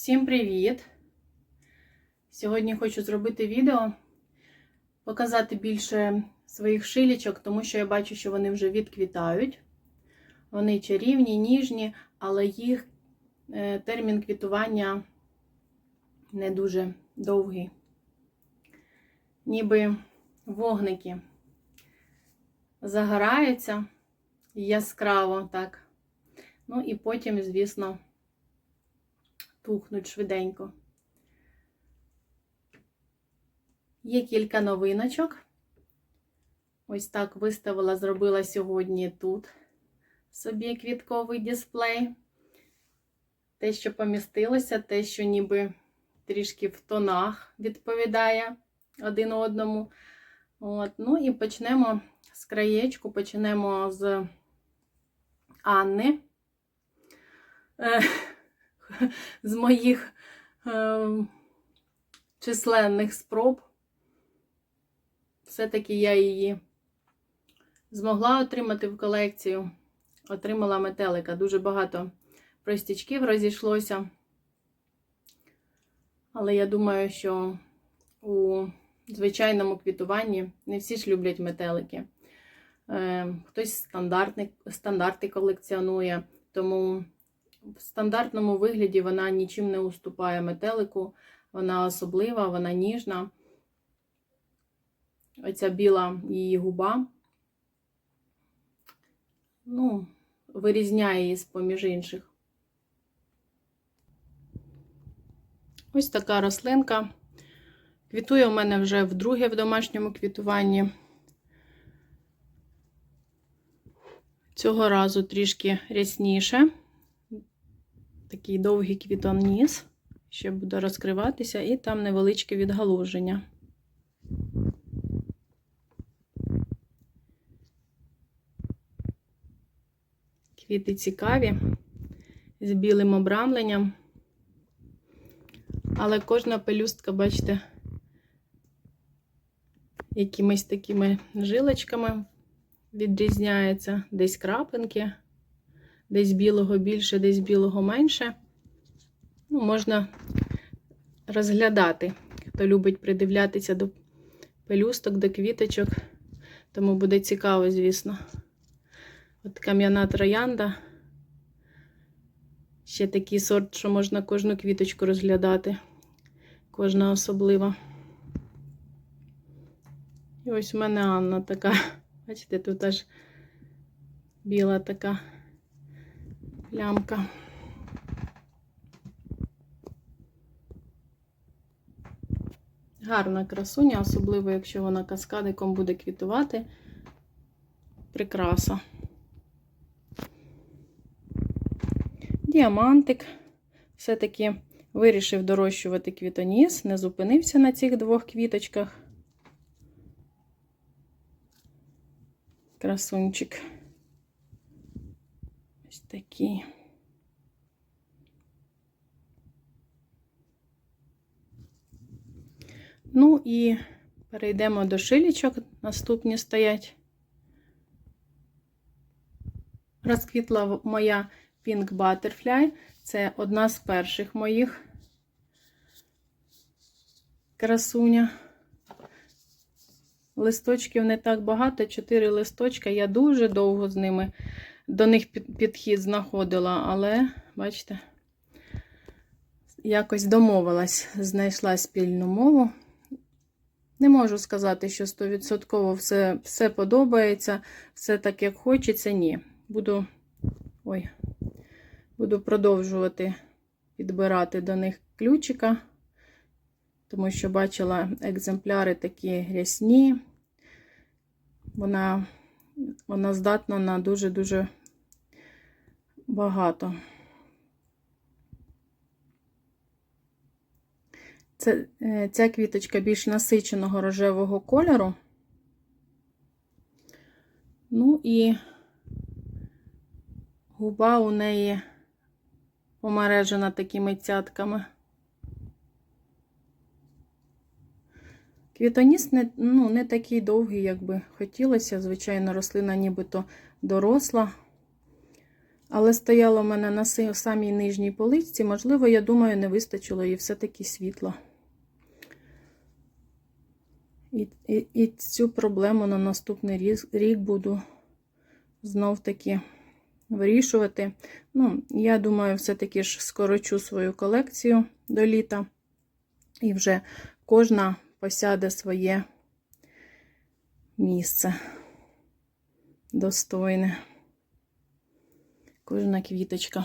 Всім привіт! Сьогодні хочу зробити відео, показати більше своїх шилічок, тому що я бачу, що вони вже відквітають. Вони чарівні, ніжні, але їх е, термін квітування не дуже довгий. Ніби вогники загораються яскраво так. Ну і потім, звісно, тухнуть швиденько. Є кілька новиночок. Ось так виставила, зробила сьогодні тут собі квітковий дисплей. Те, що помістилося, те, що ніби трішки в тонах відповідає один одному. От. Ну і почнемо з краєчку, почнемо з Анни. З моїх е, численних спроб. Все-таки я її змогла отримати в колекцію. Отримала метелика. Дуже багато простічків розійшлося. Але я думаю, що у звичайному квітуванні не всі ж люблять метелики. Е, хтось стандартний, стандарти колекціонує, тому в стандартному вигляді вона нічим не уступає метелику. Вона особлива, вона ніжна. Оця біла її губа. Ну, вирізняє її з поміж інших. Ось така рослинка. Квітує у мене вже вдруге в домашньому квітуванні. Цього разу трішки рясніше. Такий довгий квітоніс, ще буде розкриватися, і там невеличке відгалуження. Квіти цікаві, з білим обрамленням. Але кожна пелюстка, бачите, якимись такими жилочками відрізняється. Десь крапинки, десь білого більше, десь білого менше. Ну, Можна розглядати, хто любить придивлятися до пелюсток, до квіточок, тому буде цікаво, звісно. От кам'яна троянда. Ще такий сорт, що можна кожну квіточку розглядати. Кожна особлива. І ось у мене Анна така. Бачите, тут аж біла така плямка. Гарна красуня, особливо, якщо вона каскадиком буде квітувати. Прикраса. Діамантик. Все-таки вирішив дорощувати квітоніс, не зупинився на цих двох квіточках. Красунчик. Такий. Ну і перейдемо до шилічок. Наступні стоять. Розквітла моя Pink Butterfly. Це одна з перших моїх красуня. Листочків не так багато, 4 листочка. Я дуже довго з ними до них підхід знаходила, але, бачите, якось домовилась, знайшла спільну мову. Не можу сказати, що 100% все все подобається, все так, як хочеться. Ні. Буду ой, буду продовжувати підбирати до них ключика, тому що бачила екземпляри такі рясні. Вона, вона здатна на дуже-дуже багато. Це, е, Ця квіточка більш насиченого рожевого кольору. Ну і губа у неї помережена такими цятками. Квітоніс не, ну, не такий довгий, як би хотілося. Звичайно, рослина нібито доросла. Але стояла в мене на самій нижній поличці, можливо, я думаю, не вистачило їй все-таки світла. І, і, і цю проблему на наступний рік, рік буду знов-таки вирішувати. Ну, я думаю, все-таки ж скорочу свою колекцію до літа. І вже кожна посяде своє місце достойне. Кожна квіточка.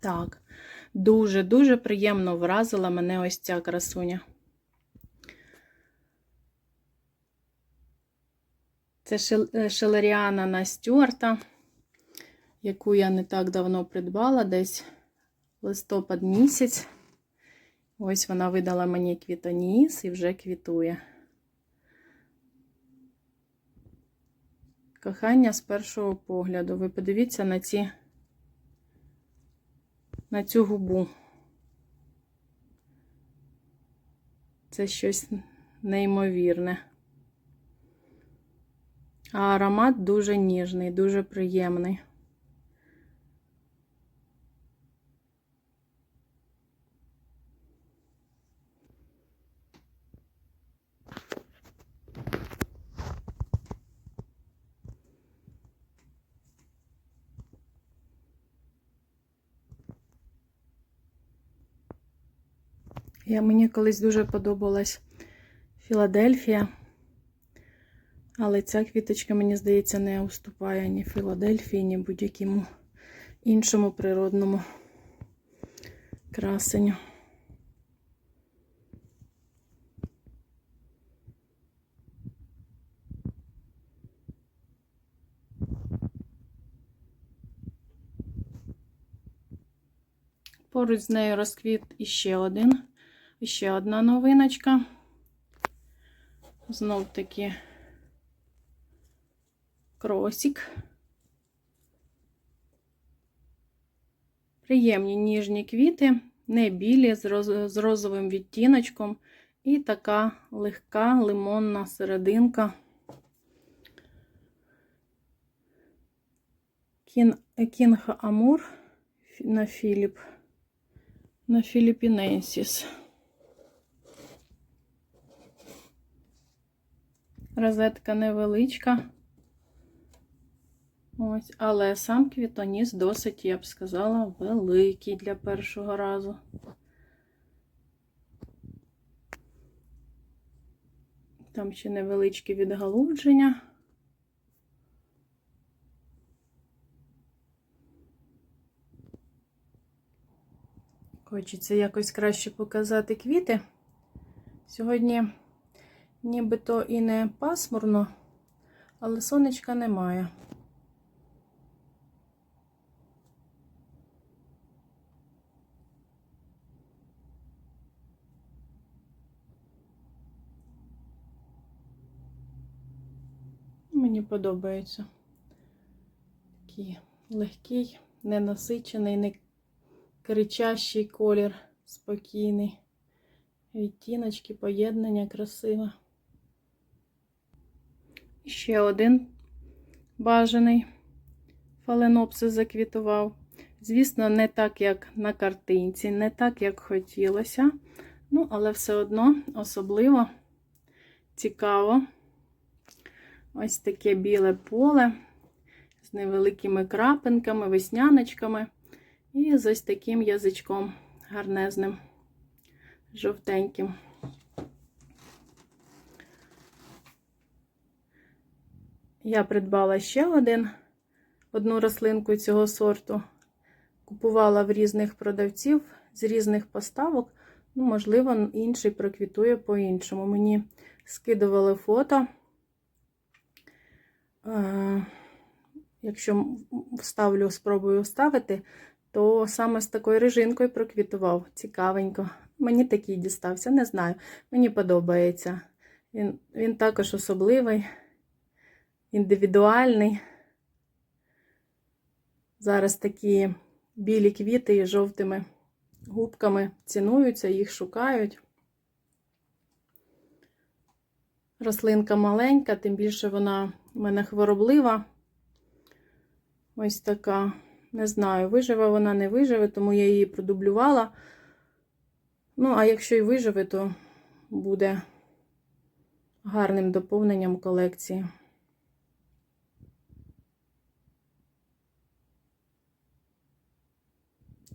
Так, дуже-дуже приємно вразила мене ось ця красуня. Це е, шелеріана на Стюарта, яку я не так давно придбала, десь листопад місяць. Ось вона видала мені квітоніс і вже квітує. Кохання з першого погляду. Ви подивіться на ці на цю губу. Це щось неймовірне. А аромат дуже ніжний, дуже приємний. Я, мені колись дуже подобалась Філадельфія. Але ця квіточка, мені здається, не уступає ні Філадельфії, ні будь-якому іншому природному красенню. Поруч з нею розквіт іще один, іще одна новиночка. Знов таки кросік. Приємні ніжні квіти, не білі, з, роз, з розовим відтіночком. І така легка лимонна серединка. Кін, Кінг Амур на Філіп. На Філіпіненсіс. Розетка невеличка. Ось, але сам квітоніс досить, я б сказала, великий для першого разу. Там ще невеличкі відгалудження. Хочеться якось краще показати квіти. Сьогодні нібито і не пасмурно, але сонечка немає. Мені подобається. Такий легкий, ненасичений, не кричащий колір, спокійний. Відтіночки, поєднання красиве. Ще один бажаний фаленопсис заквітував. Звісно, не так, як на картинці, не так, як хотілося. Ну, але все одно особливо цікаво. Ось таке біле поле з невеликими крапинками, весняночками. І з ось таким язичком гарнезним, жовтеньким. Я придбала ще один, одну рослинку цього сорту. Купувала в різних продавців з різних поставок. Ну, можливо, інший проквітує по-іншому. Мені скидували фото. Е, Якщо вставлю, спробую вставити, то саме з такою режинкою проквітував. Цікавенько. Мені такий дістався, не знаю. Мені подобається. Він, він також особливий, індивідуальний. Зараз такі білі квіти із жовтими губками цінуються, їх шукають. Рослинка маленька, тим більше вона в мене хвороблива. Ось така. Не знаю, виживе вона, не виживе, тому я її продублювала. Ну, а якщо і виживе, то буде гарним доповненням колекції.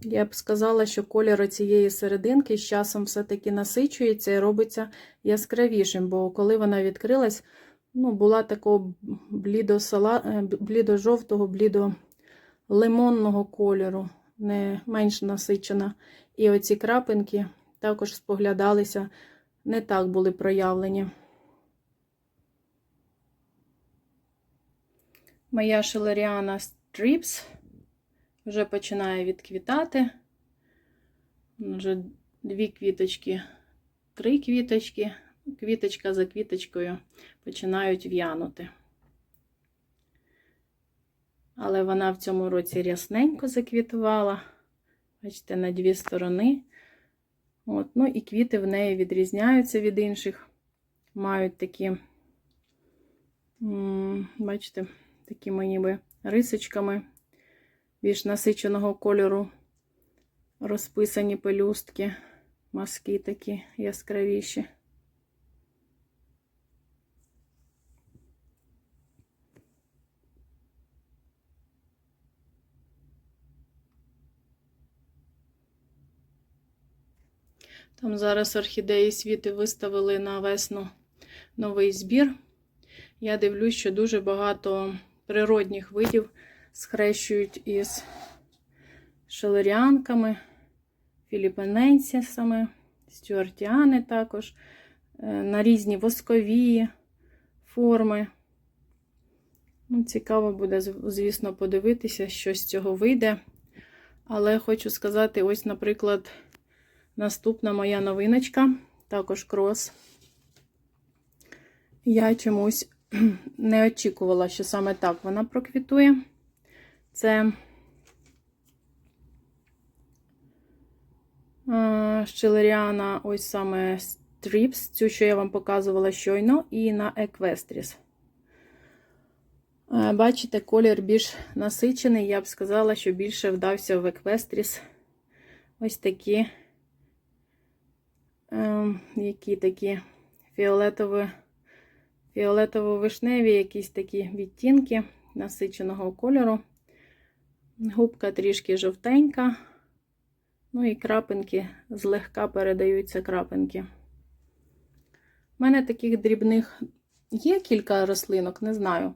Я б сказала, що колір цієї серединки з часом все-таки насичується і робиться яскравішим, бо коли вона відкрилась, ну, була такого е, блідо-жовтого, блідо-лимонного кольору, не менш насичена. І оці крапинки також споглядалися, не так були проявлені. Моя шелеріана Strips вже починає відквітати. Вже дві квіточки, три квіточки, квіточка за квіточкою починають в'янути. Але вона в цьому році рясненько заквітувала. Бачите, на дві сторони. От, ну і квіти в неї відрізняються від інших. Мають такі, бачите, такими ніби рисочками більш насиченого кольору розписані пелюстки, маски такі яскравіші. Там зараз орхідеї світи виставили на весну новий збір. Я дивлюсь, що дуже багато природних видів схрещують із шелеріанками, філіпененсісами, стюартіани також, е, на різні воскові форми. Ну, Цікаво буде, звісно, подивитися, що з цього вийде. Але хочу сказати, ось, наприклад, наступна моя новиночка, також крос. Я чомусь не очікувала, що саме так вона проквітує. Це щелеріана, ось саме Strips, цю, що я вам показувала щойно, і на Equestris. Бачите, колір більш насичений, я б сказала, що більше вдався в Equestris. Ось такі, ем, які такі фіолетові, фіолетово-вишневі, якісь такі відтінки насиченого кольору. Губка трішки жовтенька. Ну і крапинки, злегка передаються крапинки. У мене таких дрібних є кілька рослинок, не знаю,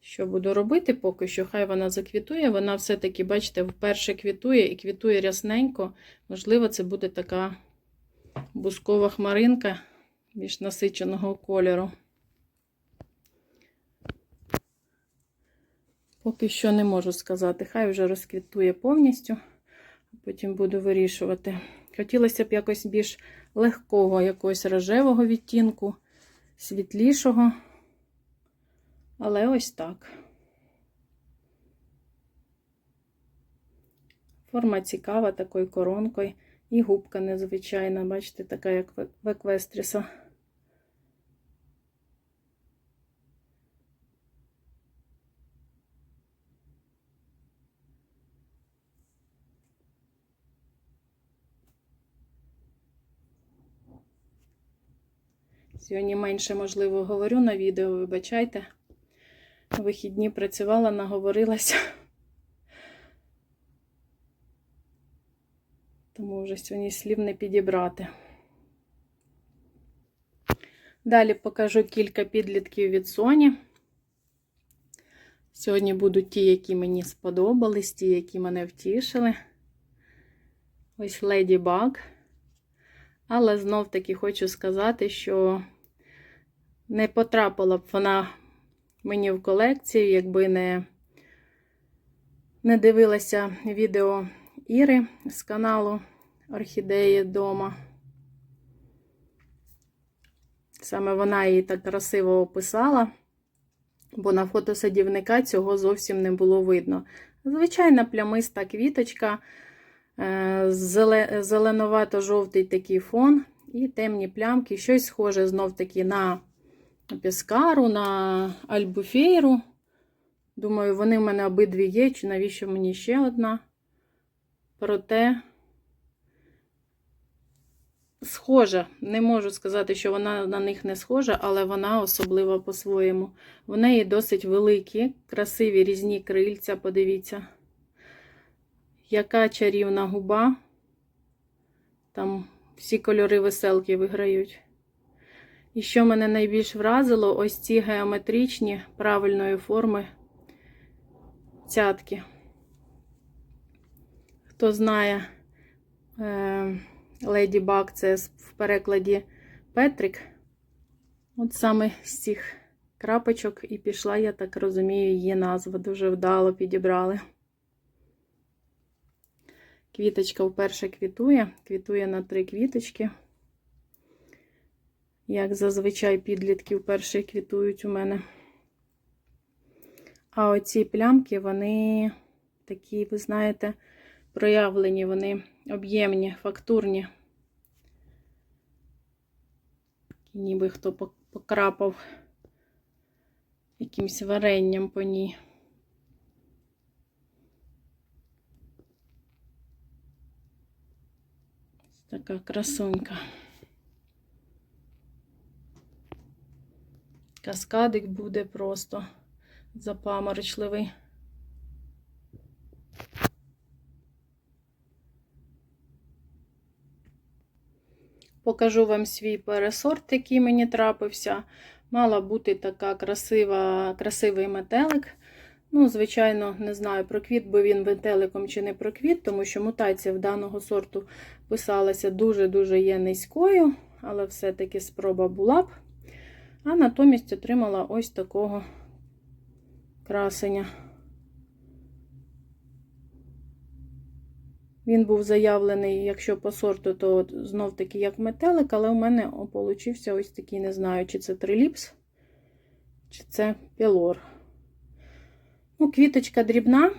що буду робити поки що. Хай вона заквітує. Вона все-таки, бачите, вперше квітує і квітує рясненько. Можливо, це буде така бускова хмаринка більш насиченого кольору. Поки що не можу сказати. Хай вже розквітує повністю, а потім буду вирішувати. Хотілося б якось більш легкого, якогось рожевого відтінку, світлішого. Але ось так. Форма цікава, такою коронкою. І губка незвичайна, бачите, така, як в еквестріса. Сьогодні менше, можливо, говорю на відео, вибачайте. Вихідні працювала, наговорилася. Тому вже сьогодні слів не підібрати. Далі покажу кілька підлітків від Sony. Сьогодні будуть ті, які мені сподобались, ті, які мене втішили. Ось Lady Bug. Але знов-таки хочу сказати, що не потрапила б вона мені в колекцію, якби не, не дивилася відео Іри з каналу Орхідеї дома. Саме вона її так красиво описала, бо на фото садівника цього зовсім не було видно. Звичайна плямиста квіточка. Зеленувато-жовтий такий фон і темні плямки, щось схоже знов-таки на піскару, на альбуфейру. Думаю, вони в мене обидві є, чи навіщо мені ще одна. Проте схожа. Не можу сказати, що вона на них не схожа, але вона особлива по-своєму. В неї досить великі, красиві різні крильця, подивіться. Яка чарівна губа. Там всі кольори веселки виграють. І що мене найбільш вразило, ось ці геометричні правильної форми цятки. Хто знає, Леді Баг це в перекладі Петрик. От саме з цих крапочок і пішла, я так розумію, її назва. Дуже вдало підібрали. Квіточка вперше квітує, квітує на три квіточки. Як зазвичай підлітки вперше квітують у мене. А оці плямки, вони такі, ви знаєте, проявлені, вони об'ємні, фактурні. Ніби хто покрапав якимось варенням по ній. Така красунька. Каскадик буде просто запаморочливий. Покажу вам свій пересорт, який мені трапився. Мала бути така красива, красивий метелик. Ну, звичайно, не знаю, проквіт би він метеликом чи не проквіт, тому що мутація в даного сорту писалася дуже-дуже є низькою, але все-таки спроба була б. А натомість отримала ось такого красення. Він був заявлений, якщо по сорту, то знов таки як метелик, але у мене получився ось такий, не знаю, чи це триліпс, чи це пілор. Ну, квіточка дрібна,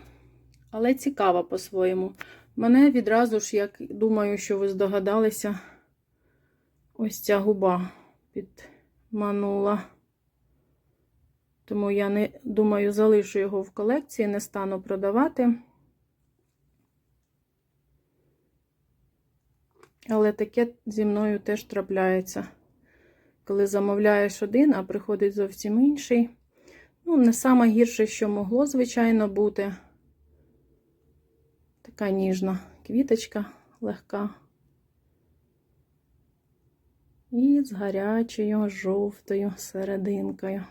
але цікава по-своєму. Мене відразу ж, як думаю, що ви здогадалися, ось ця губа підманула. Тому я не думаю, залишу його в колекції, не стану продавати. Але таке зі мною теж трапляється. Коли замовляєш один, а приходить зовсім інший. Ну, не саме гірше, що могло, звичайно, бути. Така ніжна квіточка легка. І з гарячою, жовтою серединкою.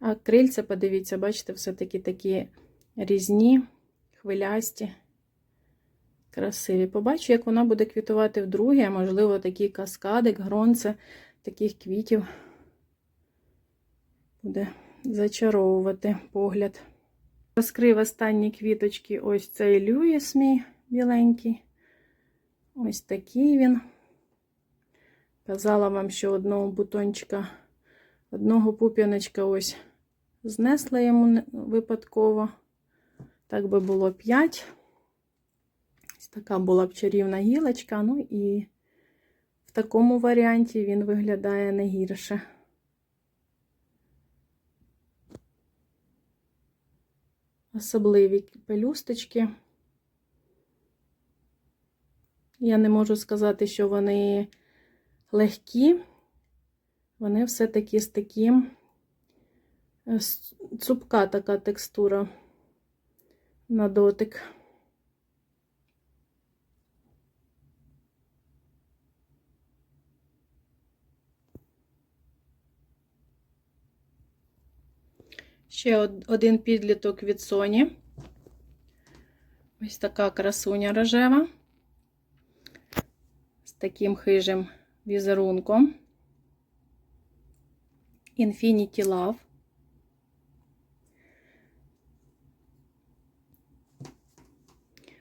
А крильця, подивіться, бачите, все-таки такі різні, хвилясті, красиві. Побачу, як вона буде квітувати вдруге, а можливо, такий каскадик, гронце таких квітів буде зачаровувати погляд. Розкрив останні квіточки ось цей Люїс мій біленький. Ось такий він. Казала вам, що одного бутончика, одного пуп'яночка ось знесла йому випадково. Так би було 5. Ось така була б чарівна гілочка. Ну і в такому варіанті він виглядає не гірше. Особливі пелюсточки. Я не можу сказати, що вони легкі, вони все-таки з таким е, цупка така текстура на дотик. Ще один підліток від Соні. Ось така красуня рожева. З таким хижим візерунком. Infinity Love.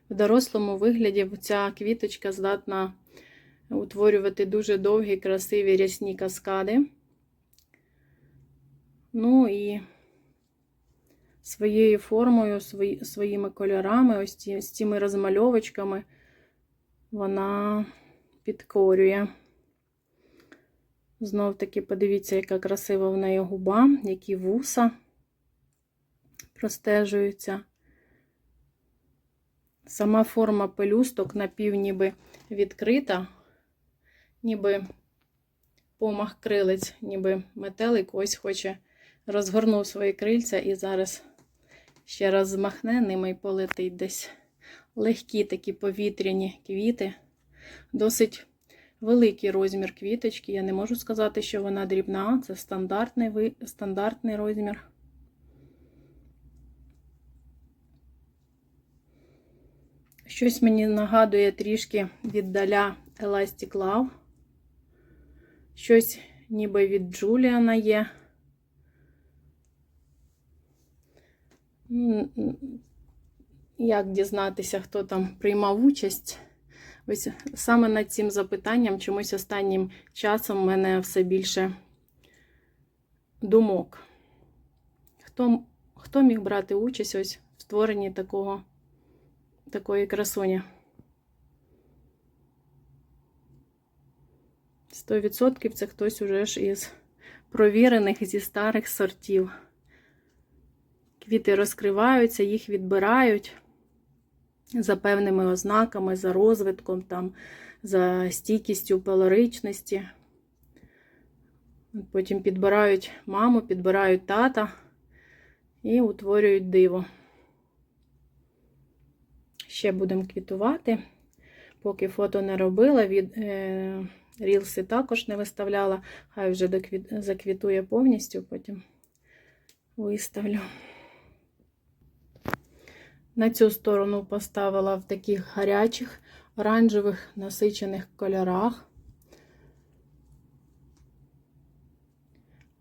В дорослому вигляді ця квіточка здатна утворювати дуже довгі, красиві рясні каскади. Ну і своєю формою, свої, своїми кольорами, ось ці, з цими розмальовочками, вона підкорює. Знов таки, подивіться, яка красива в неї губа, які вуса. простежуються. Сама форма пелюсток напів ніби відкрита, ніби помах крилець, ніби метелик ось хоче розгорнув свої крильця і зараз ще раз змахне ними і полетить десь. Легкі такі повітряні квіти. Досить великий розмір квіточки. Я не можу сказати, що вона дрібна. Це стандартний, стандартний розмір. Щось мені нагадує трішки віддаля Elastic Love. Щось ніби від Джуліана є. Як дізнатися, хто там приймав участь? Ось саме над цим запитанням чомусь останнім часом в мене все більше думок. Хто, хто міг брати участь ось в створенні такого, такої красуні? 100% це хтось уже ж із провірених зі старих сортів. Квіти розкриваються, їх відбирають за певними ознаками, за розвитком, там, за стійкістю пелоричності. Потім підбирають маму, підбирають тата і утворюють диво. Ще будемо квітувати. Поки фото не робила, від, е, рілси також не виставляла, хай вже доквіт, заквітує повністю, потім виставлю. На цю сторону поставила в таких гарячих, оранжевих насичених кольорах.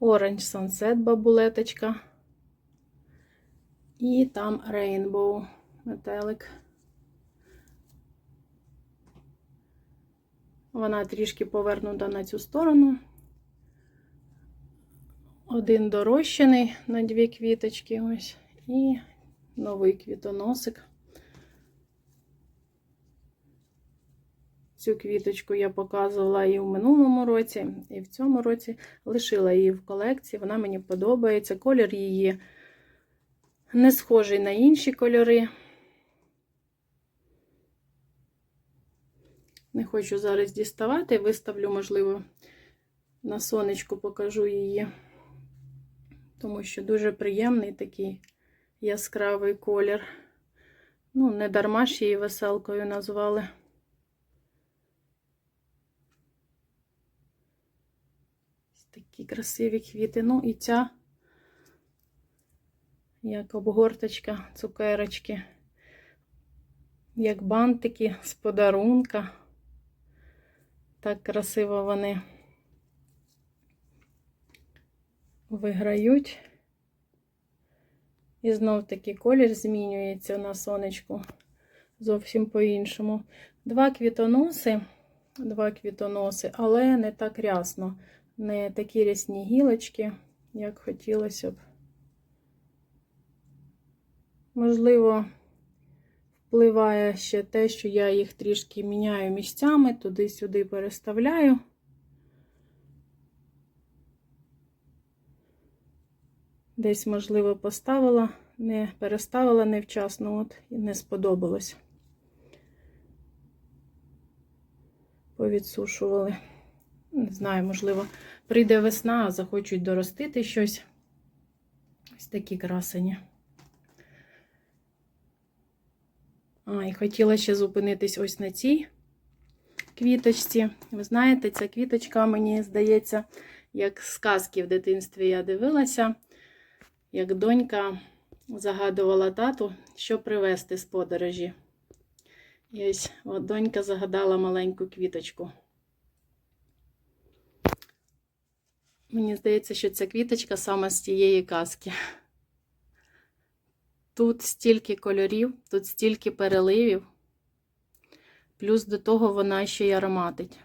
Orange Sunset бабулеточка. І там Rainbow метелик. Вона трішки повернута на цю сторону. Один дорощений на дві квіточки ось. І новий квітоносик. Цю квіточку я показувала і в минулому році, і в цьому році лишила її в колекції. Вона мені подобається. Колір її не схожий на інші кольори. Не хочу зараз діставати, виставлю, можливо, на сонечку покажу її, тому що дуже приємний такий яскравий колір. Ну, не дарма ж її веселкою назвали. Ось Такі красиві квіти. Ну і ця, як обгорточка, цукерочки, як бантики з подарунка. Так красиво вони виграють. І знов таки колір змінюється на сонечку зовсім по-іншому. Два квітоноси, два квітоноси, але не так рясно. Не такі рясні гілочки, як хотілося б. Можливо, впливає ще те, що я їх трішки міняю місцями, туди-сюди переставляю. Десь, можливо, поставила, не переставила невчасно, от і не сподобалось. Повідсушували. Не знаю, можливо, прийде весна, а захочуть доростити щось. Ось такі красені. А, і хотіла ще зупинитись ось на цій квіточці. Ви знаєте, ця квіточка, мені здається, як сказки в дитинстві я дивилася як донька загадувала тату, що привезти з подорожі. І ось от донька загадала маленьку квіточку. Мені здається, що ця квіточка саме з тієї казки. Тут стільки кольорів, тут стільки переливів, плюс до того вона ще й ароматить.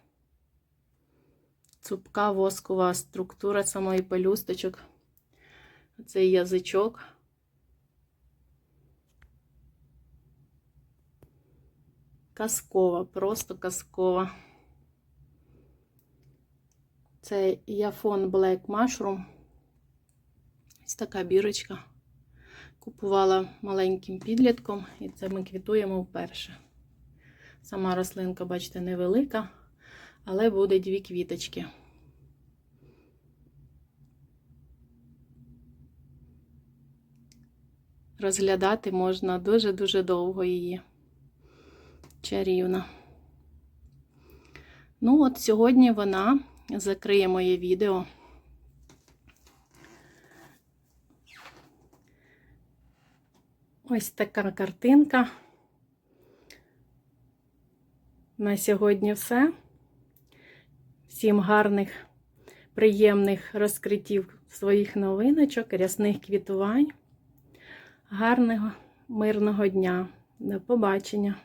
Цупка воскова структура самої пелюсточок цей язичок. Казкова, просто казкова. Це Яфон Black Mushroom. Ось така бірочка. Купувала маленьким підлітком, і це ми квітуємо вперше. Сама рослинка, бачите, невелика, але буде дві квіточки. Розглядати можна дуже-дуже довго її. Чарівна. Ну, от сьогодні вона закриє моє відео. Ось така картинка. На сьогодні все. Всім гарних, приємних розкриттів своїх новиночок, рясних квітувань. Гарного, мирного дня. До побачення!